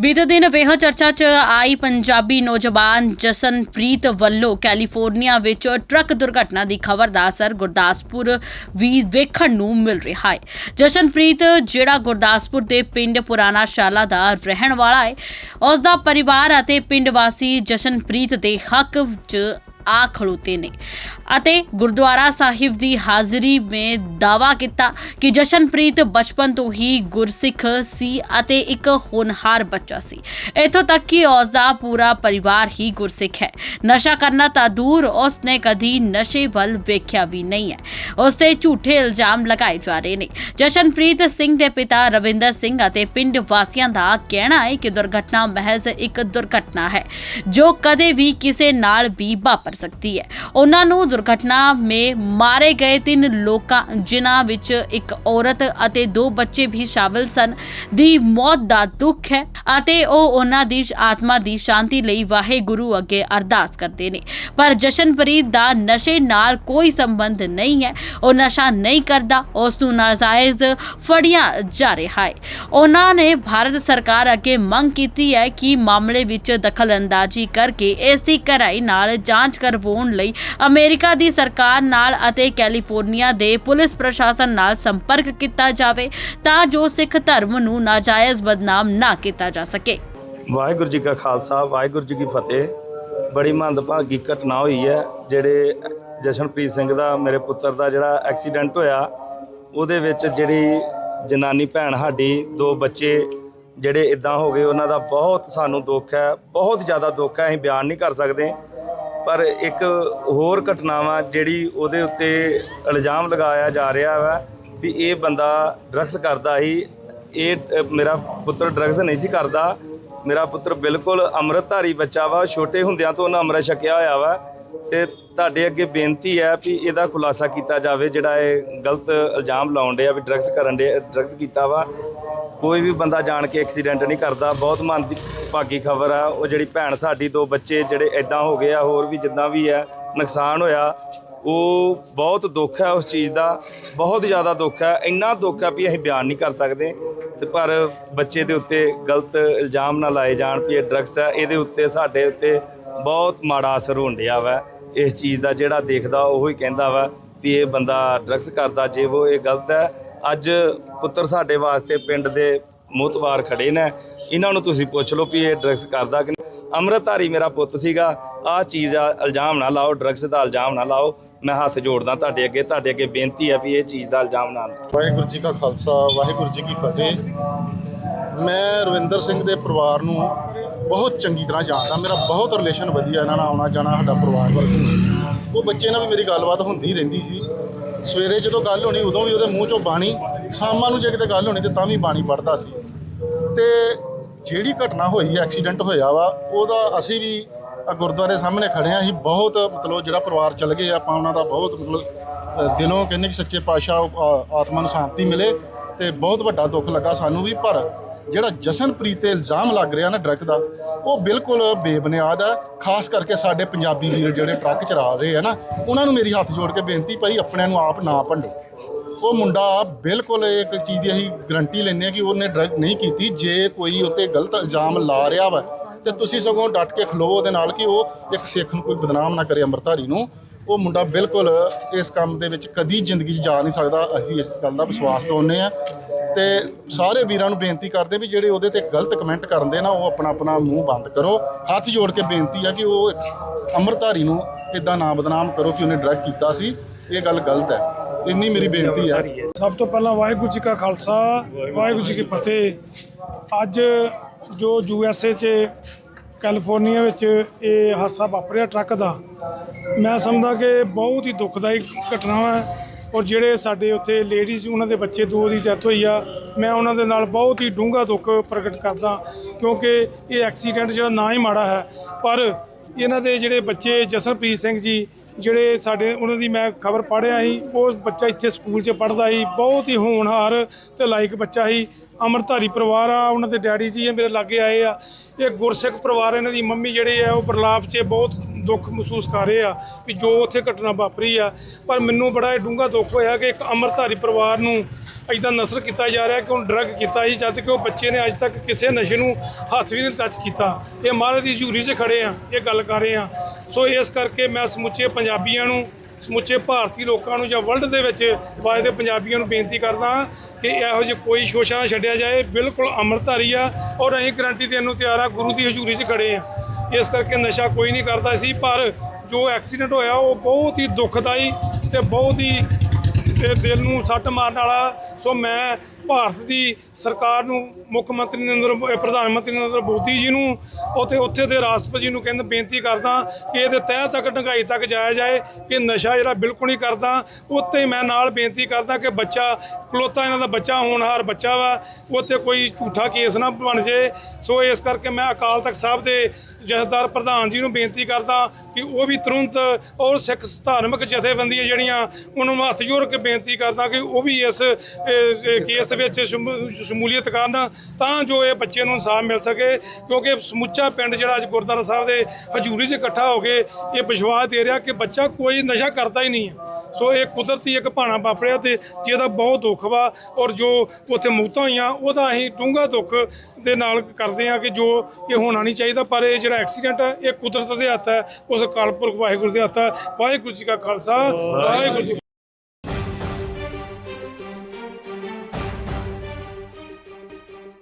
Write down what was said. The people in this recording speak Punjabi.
ਬੀਤੇ ਦਿਨ ਵੇਹ ਚਰਚਾ 'ਚ ਆਈ ਪੰਜਾਬੀ ਨੌਜਵਾਨ ਜਸਨਪ੍ਰੀਤ ਵੱਲੋਂ ਕੈਲੀਫੋਰਨੀਆ ਵਿੱਚ ਟਰੱਕ ਦੁਰਘਟਨਾ ਦੀ ਖਬਰ ਦਾ ਅਸਰ ਗੁਰਦਾਸਪੁਰ ਵੀ ਵੇਖਣ ਨੂੰ ਮਿਲ ਰਿਹਾ ਹੈ। ਜਸ਼ਨਪ੍ਰੀਤ, ਜਿਹੜਾ ਗੁਰਦਾਸਪੁਰ ਦੇ ਪਿੰਡ ਪੁਰਾਣਾ ਸ਼ਾਲਾ ਦਾ ਰਹਿਣ ਵਾਲਾ ਹੈ ਉਸ ਦਾ ਪਰਿਵਾਰ ਅਤੇ ਪਿੰਡ ਵਾਸੀ ਜਸ਼ਨਪ੍ਰੀਤ ਦੇ ਹੱਕ 'ਚ ਆ ਖੜੋਤੇ ਨੇ ਅਤੇ ਗੁਰਦੁਆਰਾ ਸਾਹਿਬ ਦੀ ਹਾਜ਼ਰੀ ਵਿੱਚ ਦਾਵਾ ਕੀਤਾ ਕਿ ਜਸ਼ਨਪ੍ਰੀਤ ਬਚਪਨ ਤੋਂ ਹੀ ਗੁਰਸਿੱਖ ਸੀ ਅਤੇ ਇੱਕ ਹੋਨਹਾਰ ਬੱਚਾ ਸੀ ਇਥੋਂ ਤੱਕ ਕਿ ਉਸ ਦਾ ਪੂਰਾ ਪਰਿਵਾਰ ਹੀ ਗੁਰਸਿੱਖ ਹੈ ਨਸ਼ਾ ਕਰਨਾ ਤਾਂ ਦੂਰ ਉਸ ਨੇ ਕਦੀ ਨਸ਼ੇ ਵੱਲ ਵੇਖਿਆ ਵੀ ਨਹੀਂ ਹੈ ਉਸ ਤੇ ਝੂਠੇ ਇਲਜ਼ਾਮ ਲਗਾਏ ਜਾ ਰਹੇ ਨੇ ਜਸ਼ਨਪ੍ਰੀਤ ਸਿੰਘ ਦੇ ਪਿਤਾ ਰਵਿੰਦਰ ਸਿੰਘ ਅਤੇ ਪਿੰਡ ਵਾਸੀਆਂ ਦਾ ਕਹਿਣਾ ਹੈ ਕਿ ਦੁਰਘਟਨਾ ਮਹਿਜ਼ ਇੱਕ ਦੁਰਘਟਨਾ ਹੈ ਜੋ ਕਦੇ ਵੀ ਕਿਸੇ ਨਾਲ ਵੀ ਵਾਪਰ ਸਕਦੀ ਹੈ। ਉਹਨਾਂ ਨੂੰ ਦੁਰਘਟਨਾ ਮੇ ਮਾਰੇ ਗਏ ਤਿੰਨ ਲੋਕਾਂ, ਜਿਨ੍ਹਾਂ ਵਿੱਚ ਇੱਕ ਔਰਤ ਅਤੇ ਦੋ ਬੱਚੇ ਵੀ ਸ਼ਾਮਲ ਸਨ। ਦੀ ਮੌਤ ਦਾ ਦੁੱਖ ਹੈ ਅਤੇ ਉਹ ਉਹਨਾਂ ਦੀ ਆਤਮਾ ਦੀ ਸ਼ਾਂਤੀ ਲਈ ਵਾਹਿਗੁਰੂ ਅੱਗੇ ਅਰਦਾਸ ਕਰਦੇ ਨੇ। ਪਰ ਜਸ਼ਨਪ੍ਰੀਤ ਦਾ ਨਸ਼ੇ ਨਾਲ ਕੋਈ ਸੰਬੰਧ ਨਹੀਂ ਹੈ। ਉਹ ਨਸ਼ਾ ਨਹੀਂ ਕਰਦਾ। ਉਸ ਨੂੰ ਨਾਜਾਇਜ਼ ਫੜਿਆ ਜਾ ਰਿਹਾ ਹੈ। ਉਹਨਾਂ ਨੇ ਭਾਰਤ ਸਰਕਾਰ ਅੱਗੇ ਮੰਗ ਕੀਤੀ ਹੈ ਕਿ ਮਾਮਲੇ ਵਿੱਚ ਦਖਲਅੰਦਾਜ਼ੀ ਕਰਕੇ ਇਸ ਦੀ ਕਰਾਈ ਨਾਲ ਜਾਂਚ ਕਰਵਾਉਣ ਲਈ ਅਮਰੀਕਾ ਦੀ ਸਰਕਾਰ ਨਾਲ ਅਤੇ ਕੈਲੀਫੋਰਨੀਆ ਦੇ ਪੁਲਿਸ ਪ੍ਰਸ਼ਾਸਨ ਨਾਲ ਸੰਪਰਕ ਕੀਤਾ ਜਾਵੇ ਤਾਂ ਜੋ ਸਿੱਖ ਧਰਮ ਨੂੰ ਨਾਜਾਇਜ਼ ਬਦਨਾਮ ਨਾ ਕੀਤਾ ਜਾ ਸਕੇ। ਵਾਹਿਗੁਰੂ ਜੀ ਕਾ ਖਾਲਸਾ, ਵਾਹਿਗੁਰੂ ਜੀ ਕੀ ਫਤਿਹ। ਬੜੀ ਮੰਦਭਾਗੀ ਘਟਨਾ ਹੋਈ ਹੈ, ਜਿਹੜੇ ਜਸ਼ਨਪ੍ਰੀਤ ਸਿੰਘ ਦਾ, ਮੇਰੇ ਪੁੱਤਰ ਦਾ ਜਿਹੜਾ ਐਕਸੀਡੈਂਟ ਹੋਇਆ, ਉਹਦੇ ਵਿੱਚ ਜਿਹੜੀ ਜਨਾਨੀ ਭੈਣ ਸਾਡੀ, ਦੋ ਬੱਚੇ ਜਿਹੜੇ ਇਦਾਂ ਹੋ ਗਏ, ਉਹਨਾਂ ਦਾ ਬਹੁਤ ਸਾਨੂੰ ਦੁੱਖ ਹੈ, ਬਹੁਤ ਜ਼ਿਆਦਾ ਦੁੱਖ ਹੈ, ਅਸੀਂ ਬਿਆਨ ਨਹੀਂ ਕਰ ਸਕਦੇ। ਪਰ ਇੱਕ ਹੋਰ ਘਟਨਾਵਾ ਜਿਹੜੀ ਉਹਦੇ ਉੱਤੇ ਇਲਜ਼ਾਮ ਲਗਾਇਆ ਜਾ ਰਿਹਾ ਵਾ ਵੀ ਇਹ ਬੰਦਾ ਡਰੱਗਸ ਕਰਦਾ ਸੀ। ਇਹ ਮੇਰਾ ਪੁੱਤਰ ਡਰੱਗਸ ਨਹੀਂ ਸੀ ਕਰਦਾ। ਮੇਰਾ ਪੁੱਤਰ ਬਿਲਕੁਲ ਅੰਮ੍ਰਿਤਧਾਰੀ ਬੱਚਾ ਵਾ, ਛੋਟੇ ਹੁੰਦਿਆਂ ਤੋਂ ਉਹਨਾਂ ਅੰਮ੍ਰਿਤ ਛਕਿਆ ਹੋਇਆ ਵਾ ਤੇ ਤੁਹਾਡੇ ਅੱਗੇ ਬੇਨਤੀ ਹੈ ਵੀ ਇਹਦਾ ਖੁਲਾਸਾ ਕੀਤਾ ਜਾਵੇ ਜਿਹੜਾ ਇਹ ਗਲਤ ਇਲਜ਼ਾਮ ਲਾਉਣ ਡਿਆ ਵੀ ਡਰੱਗਸ ਕਰਨ ਦੇ ਡਰੱਗਸ ਕੀਤਾ ਵਾ। ਕੋਈ ਵੀ ਬੰਦਾ ਜਾਣ ਕੇ ਐਕਸੀਡੈਂਟ ਨਹੀਂ ਕਰਦਾ, ਬਹੁਤ ਮਨ ਦੀ ਭਾਗੀ ਖਬਰ ਆ, ਉਹ ਜਿਹੜੀ ਭੈਣ ਸਾਡੀ, ਦੋ ਬੱਚੇ ਜਿਹੜੇ ਐਦਾਂ ਹੋ ਗਏ ਆ, ਹੋਰ ਵੀ ਜਿੱਦਾਂ ਵੀ ਹੈ ਨੁਕਸਾਨ ਹੋਇਆ, ਉਹ ਬਹੁਤ ਦੁੱਖ ਹੈ ਉਸ ਚੀਜ਼ ਦਾ, ਬਹੁਤ ਜ਼ਿਆਦਾ ਦੁੱਖ ਹੈ ਇੰਨਾ ਦੁੱਖ ਹੈ ਵੀ ਅਸੀਂ ਬਿਆਨ ਨਹੀਂ ਕਰ ਸਕਦੇ, ਤੇ ਪਰ ਬੱਚੇ ਦੇ ਉੱਤੇ ਗਲਤ ਇਲਜ਼ਾਮ ਨਾ ਲਾਏ ਜਾਣ ਵੀ ਇਹ ਡਰੱਗਸ ਹੈ ਇਹਦੇ ਉੱਤੇ, ਸਾਡੇ ਉੱਤੇ ਬਹੁਤ ਮਾੜਾ ਅਸਰ ਹੋਣ ਡਿਆ ਵਾ, ਇਸ ਚੀਜ਼ ਦਾ ਜਿਹੜਾ ਦੇਖਦਾ, ਉਹ ਹੀ ਕਹਿੰਦਾ ਵਾ ਵੀ ਇਹ ਬੰਦਾ ਡਰੱਗਸ ਕਰਦਾ, ਜੇ ਉਹ ਇਹ ਗਲਤ ਹੈ ਅੱਜ ਪੁੱਤਰ ਸਾਡੇ ਵਾਸਤੇ ਪਿੰਡ ਦੇ ਮੋਤਵਾਰ ਖੜੇ ਨੇ। ਇਹਨਾਂ ਨੂੰ ਤੁਸੀਂ ਪੁੱਛ ਲਓ ਵੀ ਇਹ ਡਰੱਗਸ ਕਰਦਾ ਕਿ ਅੰਮ੍ਰਿਤਧਾਰੀ ਮੇਰਾ ਪੁੱਤ ਸੀਗਾ। ਆਹ ਚੀਜ਼ ਆ, ਇਲਜ਼ਾਮ ਨਾ ਲਾਓ ਡਰੱਗਸ ਦਾ ਇਲਜ਼ਾਮ ਨਾ ਲਾਓ। ਮੈਂ ਹੱਥ ਜੋੜਦਾ ਤੁਹਾਡੇ ਅੱਗੇ। ਤੁਹਾਡੇ ਅੱਗੇ ਬੇਨਤੀ ਹੈ ਵੀ ਇਹ ਚੀਜ਼ ਦਾ ਇਲਜ਼ਾਮ ਨਾ ਲਾਓ। ਵਾਹਿਗੁਰੂ ਜੀ ਕਾ ਖਾਲਸਾ, ਵਾਹਿਗੁਰੂ ਜੀ ਕੀ ਫਤਿਹ। ਮੈਂ ਰਵਿੰਦਰ ਸਿੰਘ ਦੇ ਪਰਿਵਾਰ ਨੂੰ ਬਹੁਤ ਚੰਗੀ ਤਰ੍ਹਾਂ ਜਾਣਦਾ। ਮੇਰਾ ਬਹੁਤ ਰਿਲੇਸ਼ਨ ਵਧੀਆ ਇਹਨਾਂ ਨਾਲ ਆਉਣਾ ਜਾਣਾ ਸਾਡਾ ਪਰਿਵਾਰ ਵਰਗਾ। ਉਹ ਬੱਚੇ ਨਾਲ ਵੀ ਮੇਰੀ ਗੱਲਬਾਤ ਹੁੰਦੀ ਰਹਿੰਦੀ ਸੀ। ਸਵੇਰੇ ਜਦੋਂ ਗੱਲ ਹੋਣੀ, ਉਦੋਂ ਵੀ ਉਹਦੇ ਮੂੰਹ ਚੋਂ ਬਾਣੀ, ਸ਼ਾਮਾਂ ਨੂੰ ਜੇ ਕਿਤੇ ਗੱਲ ਹੋਣੀ ਤੇ ਤਾਂ ਵੀ ਬਾਣੀ ਪੜਦਾ ਸੀ। ਤੇ ਜਿਹੜੀ ਘਟਨਾ ਹੋਈ, ਐਕਸੀਡੈਂਟ ਹੋਇਆ ਵਾ, ਉਹਦਾ ਅਸੀਂ ਵੀ ਗੁਰਦੁਆਰੇ ਸਾਹਮਣੇ ਖੜੇ ਆ ਅਸੀਂ ਬਹੁਤ ਮਤਲਬ ਜਿਹੜਾ ਪਰਿਵਾਰ ਚੱਲ ਗਏ, ਆਪਾਂ ਉਹਨਾਂ ਦਾ ਬਹੁਤ ਮਤਲਬ ਦਿਲੋਂ ਕਹਿੰਦੇ ਕਿ ਸੱਚੇ ਪਾਤਸ਼ਾਹ ਆਤਮਾ ਨੂੰ ਸ਼ਾਂਤੀ ਮਿਲੇ ਤੇ ਬਹੁਤ ਵੱਡਾ ਦੁੱਖ ਲੱਗਾ ਸਾਨੂੰ ਵੀ। ਪਰ ਜਿਹੜਾ ਜਸ਼ਨਪ੍ਰੀਤ ਤੇ ਇਲਜ਼ਾਮ ਲੱਗ ਰਿਹਾ ਨਾ ਡਰੱਗ ਦਾ ਉਹ ਬਿਲਕੁਲ ਬੇਬੁਨਿਆਦ ਹੈ ਖਾਸ ਕਰਕੇ ਸਾਡੇ ਪੰਜਾਬੀ ਵੀਰ ਜਿਹੜੇ ਟਰੱਕ ਚਲਾ ਰਹੇ ਆ ਨਾ, ਉਹਨਾਂ ਨੂੰ ਮੇਰੀ ਹੱਥ ਜੋੜ ਕੇ ਬੇਨਤੀ ਭਾਈ, ਆਪਣਿਆਂ ਨੂੰ ਆਪ ਨਾ ਭੰਡੋ। ਉਹ ਮੁੰਡਾ ਬਿਲਕੁਲ ਇੱਕ ਚੀਜ਼ ਦੀ ਅਸੀਂ ਗਰੰਟੀ ਲੈਂਦੇ ਆ ਕਿ ਉਹਨੇ ਡਰੱਗ ਨਹੀਂ ਕੀਤੀ। ਜੇ ਕੋਈ ਉੱਤੇ ਗਲਤ ਇਲਜ਼ਾਮ ਲਾ ਰਿਹਾ ਵਾ, ਤੇ ਤੁਸੀਂ ਸਗੋਂ ਡਟ ਕੇ ਖਲੋ ਉਹਦੇ ਨਾਲ ਕਿ ਉਹ ਇੱਕ ਸਿੱਖ ਨੂੰ ਕੋਈ ਬਦਨਾਮ ਨਾ ਕਰੇ ਅੰਮ੍ਰਿਤਧਾਰੀ ਨੂੰ। ਉਹ ਮੁੰਡਾ ਬਿਲਕੁਲ ਇਸ ਕੰਮ ਦੇ ਵਿੱਚ ਕਦੀ ਜ਼ਿੰਦਗੀ 'ਚ ਜਾ ਨਹੀਂ ਸਕਦਾ। ਅਸੀਂ ਇਸ ਗੱਲ ਦਾ ਵਿਸ਼ਵਾਸ ਦਵਾਉਂਦੇ ਆ ਤੇ ਸਾਰੇ ਵੀਰਾਂ ਨੂੰ ਬੇਨਤੀ ਕਰਦੇ ਵੀ ਜਿਹੜੇ ਉਹਦੇ ਤੇ ਗਲਤ ਕਮੈਂਟ ਕਰਦੇ ਨਾ, ਉਹ ਆਪਣਾ ਆਪਣਾ ਮੂੰਹ ਬੰਦ ਕਰੋ। ਹੱਥ ਜੋੜ ਕੇ ਬੇਨਤੀ ਆ ਕਿ ਉਹ ਇੱਕ ਅੰਮ੍ਰਿਤਧਾਰੀ ਨੂੰ ਇਦਾਂ ਨਾ ਬਦਨਾਮ ਕਰੋ ਕਿ ਉਹਨੇ ਡਰੱਗ ਕੀਤਾ ਸੀ। ਇਹ ਗੱਲ ਗਲਤ ਹੈ। ਇੰਨੀ ਮੇਰੀ ਬੇਨਤੀ ਹੈ ਸਭ ਤੋਂ ਪਹਿਲਾਂ ਵਾਹਿਗੁਰੂ ਜੀ ਕਾ ਖਾਲਸਾ, ਵਾਹਿਗੁਰੂ ਜੀ ਕੀ ਫਤਿਹ। ਅੱਜ ਜੋ ਯੂ ਐਸ ਏ 'ਚ, ਕੈਲੀਫੋਰਨੀਆ ਵਿੱਚ ਇਹ ਹਾਦਸਾ ਵਾਪਰਿਆ ਟਰੱਕ ਦਾ, ਮੈਂ ਸਮਝਦਾ ਕਿ ਬਹੁਤ ਹੀ ਦੁਖਦਾਈ ਘਟਨਾ ਹੈ। ਔਰ ਜਿਹੜੇ ਸਾਡੇ ਉੱਥੇ ਲੇਡੀਜ਼ ਉਹਨਾਂ ਦੇ ਬੱਚੇ, ਦੋ ਦੀ ਡੈਥ ਹੋਈ ਆ, ਮੈਂ ਉਹਨਾਂ ਦੇ ਨਾਲ ਬਹੁਤ ਹੀ ਡੂੰਘਾ ਦੁੱਖ ਪ੍ਰਗਟ ਕਰਦਾ, ਕਿਉਂਕਿ ਇਹ ਐਕਸੀਡੈਂਟ ਜਿਹੜਾ ਨਾ ਹੀ ਮਾੜਾ ਹੈ, ਪਰ ਇਹਨਾਂ ਦੇ ਜਿਹੜੇ ਬੱਚੇ ਜਸਨਪ੍ਰੀਤ ਸਿੰਘ ਜੀ, ਜਿਹੜੇ ਸਾਡੇ, ਉਹਨਾਂ ਦੀ ਮੈਂ ਖਬਰ ਪੜ੍ਹਿਆ ਸੀ, ਉਹ ਬੱਚਾ ਇੱਥੇ ਸਕੂਲ 'ਚ ਪੜ੍ਹਦਾ ਸੀ, ਬਹੁਤ ਹੀ ਹੋਣਹਾਰ ਤੇ ਲਾਇਕ ਬੱਚਾ ਸੀ ਅਮਰਧਾਰੀ ਪਰਿਵਾਰ ਆ, ਉਹਨਾਂ ਦੇ ਡੈਡੀ ਜੀ ਇਹ ਮੇਰੇ ਲਾਗੇ ਆਏ ਆ, ਇਹ ਗੁਰਸਿੱਖ ਪਰਿਵਾਰ ਇਹਨਾਂ ਦੀ ਮੰਮੀ ਜਿਹੜੇ ਆ, ਉਹ ਬਰਲਾਪ 'ਚ ਬਹੁਤ ਦੁੱਖ ਮਹਿਸੂਸ ਕਰ ਰਹੇ ਆ ਵੀ ਜੋ ਉੱਥੇ ਘਟਨਾ ਵਾਪਰੀ ਆ, ਪਰ ਮੈਨੂੰ ਬੜਾ ਇਹ ਡੂੰਘਾ ਦੁੱਖ ਹੋਇਆ ਕਿ ਇੱਕ ਅੰਮ੍ਰਿਤਧਾਰੀ ਪਰਿਵਾਰ ਨੂੰ ਇਦਾਂ ਨਸਰ ਕੀਤਾ ਜਾ ਰਿਹਾ ਕਿ ਉਹ ਡਰੱਗ ਕੀਤਾ ਹੀ ਜਦ ਕਿ ਉਹ ਬੱਚੇ ਨੇ ਅੱਜ ਤੱਕ ਕਿਸੇ ਨਸ਼ੇ ਨੂੰ ਹੱਥ ਵੀ ਨਹੀਂ ਟੱਚ ਕੀਤਾ। ਇਹ ਮਹਾਰਾਜ ਦੀ ਹਜ਼ੂਰੀ 'ਚ ਖੜੇ ਆ, ਇਹ ਗੱਲ ਕਰ ਰਹੇ ਆ। ਸੋ ਇਸ ਕਰਕੇ ਮੈਂ ਸਮੁੱਚੇ ਪੰਜਾਬੀਆਂ ਨੂੰ, ਸਮੁੱਚੇ ਭਾਰਤੀ ਲੋਕਾਂ ਨੂੰ ਜਾਂ ਵਰਲਡ ਦੇ ਵਿੱਚ ਵਸਦੇ ਪੰਜਾਬੀਆਂ ਨੂੰ ਬੇਨਤੀ ਕਰਦਾ ਕਿ ਇਹੋ ਜਿਹੇ ਕੋਈ ਸ਼ੋਸ਼ਾ ਨਾ ਛੱਡਿਆ ਜਾਏ। ਬਿਲਕੁਲ ਅੰਮ੍ਰਿਤਧਾਰੀ ਆ ਔਰ ਅਸੀਂ ਗਰੰਟੀ ਦੇਣ ਨੂੰ ਤਿਆਰ ਆ, ਗੁਰੂ ਦੀ ਹਜ਼ੂਰੀ 'ਚ ਖੜੇ ਆ। ਇਸ ਕਰਕੇ ਨਸ਼ਾ ਕੋਈ ਨਹੀਂ ਕਰਦਾ ਸੀ, ਪਰ ਜੋ ਐਕਸੀਡੈਂਟ ਹੋਇਆ ਉਹ ਬਹੁਤ ਹੀ ਦੁਖਦਾਈ ਤੇ ਬਹੁਤ ਹੀ ਤੇ ਦਿਲ ਨੂੰ ਸੱਟ ਮਾਰਨ ਵਾਲਾ। ਸੋ ਮੈਂ ਭਾਰਤ ਦੀ ਸਰਕਾਰ ਨੂੰ ਮੁੱਖ ਮੰਤਰੀ ਨਰਿੰਦਰ ਪ੍ਰਧਾਨ ਮੰਤਰੀ ਨਰਿੰਦਰ ਮੋਦੀ ਜੀ ਨੂੰ ਉੱਥੇ ਉੱਥੇ ਦੇ ਰਾਸ਼ਟਰਪਤੀ ਜੀ ਨੂੰ ਕਹਿੰਦਾ, ਬੇਨਤੀ ਕਰਦਾ ਕਿ ਇਹਦੇ ਤਹਿ ਤੱਕ ਢੰਗਾਈ ਤੱਕ ਜਾਇਆ ਜਾਏ, ਕਿ ਨਸ਼ਾ ਜਿਹੜਾ ਬਿਲਕੁਲ ਨਹੀਂ ਕਰਦਾ ਉੱਤੇ ਮੈਂ ਨਾਲ ਬੇਨਤੀ ਕਰਦਾ ਕਿ ਬੱਚਾ ਕਲੋਤਾ ਇਹਨਾਂ ਦਾ ਬੱਚਾ ਹੋਣਹਾਰ ਬੱਚਾ ਵਾ ਉੱਤੇ ਕੋਈ ਝੂਠਾ ਕੇਸ ਨਾ ਬਣ ਜੇ। ਸੋ ਇਸ ਕਰਕੇ ਮੈਂ ਅਕਾਲ ਤਖਤ ਸਾਹਿਬ ਦੇ ਜਥੇਦਾਰ ਪ੍ਰਧਾਨ ਜੀ ਨੂੰ ਬੇਨਤੀ ਕਰਦਾ ਕਿ ਉਹ ਵੀ ਤੁਰੰਤ ਔਰ ਸਿੱਖ ਧਾਰਮਿਕ ਜਥੇਬੰਦੀਆਂ ਜਿਹੜੀਆਂ, ਉਹਨਾਂ ਨੂੰ ਹੱਥ ਜੋੜ ਕੇ ਬੇਨਤੀ ਕਰਦਾ ਕਿ ਉਹ ਵੀ ਇਸ ਕੇਸ ਅਹ, ਵਿੱਚ ਸ਼ਮੂ- ਸ਼ਮੂਲੀਅਤ ਕਰਨ ਤਾਂ ਜੋ ਇਹ ਬੱਚੇ ਨੂੰ ਇਨਸਾਫ ਮਿਲ ਸਕੇ ਕਿਉਂਕਿ ਸਮੁੱਚਾ ਪਿੰਡ ਜਿਹੜਾ ਅੱਜ ਗੁਰਦੁਆਰਾ ਸਾਹਿਬ ਦੇ ਹਜ਼ੂਰੀ 'ਚ ਇਕੱਠਾ ਹੋ ਕੇ ਇਹ ਵਿਸ਼ਵਾਸ ਦੇ ਰਿਹਾ ਕਿ ਬੱਚਾ ਕੋਈ ਨਸ਼ਾ ਕਰਦਾ ਹੀ ਨਹੀਂ ਹੈ। ਸੋ ਇਹ ਕੁਦਰਤੀ ਇੱਕ ਭਾਣਾ ਵਾਪਰਿਆ ਤੇ ਜਿਹਦਾ ਬਹੁਤ ਦੁੱਖ ਵਾ ਔਰ ਜੋ ਉੱਥੇ ਮੌਤਾਂ ਹੋਈਆਂ ਉਹਦਾ ਅਸੀਂ ਡੂੰਘਾ ਦੁੱਖ ਦੇ ਨਾਲ ਕਰਦੇ ਹਾਂ ਕਿ ਜੋ ਇਹ ਹੋਣਾ ਨਹੀਂ ਚਾਹੀਦਾ ਪਰ ਇਹ ਜਿਹੜਾ ਐਕਸੀਡੈਂਟ ਹੈ ਇਹ ਕੁਦਰਤ ਦੇ ਹੱਥ ਹੈ। ਉਸ ਕਾਲਪੁਰਖ ਵਾਹਿਗੁਰੂ ਦੇ ਹੱਥ ਹੈ। ਵਾਹਿਗੁਰੂ ਜੀ ਕਾ ਖਾਲਸਾ ਵਾਹਿਗੁਰੂ ਜੀ